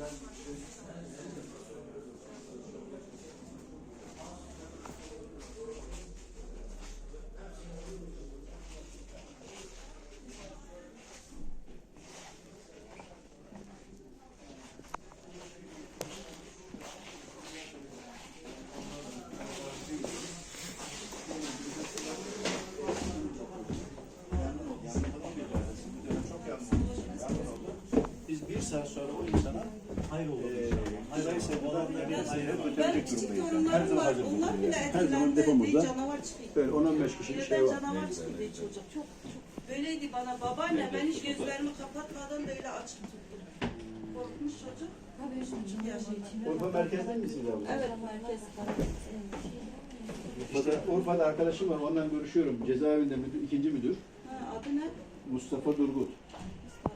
güzel saat sonra o insana hayır olur. Ee, Dolayısıyla olanla bir hayır Ben küçük torunlarım var. Onlar bile Her zaman depomuzda. Canavar çıkıyor. Böyle 10-15 kişilik şey var. canavar çıktı çocuk. Çok çok. Böyleydi bana babaanne. Ben hiç gözlerimi kapatmadan böyle açık tuttum. Korkmuş çocuk. Yaşayacak. Urfa merkezden misiniz abi? Evet merkez. Urfa'da, Urfa'da arkadaşım var, onunla görüşüyorum. Cezaevinde müdür, ikinci müdür. Ha, adı ne? Mustafa Durgut.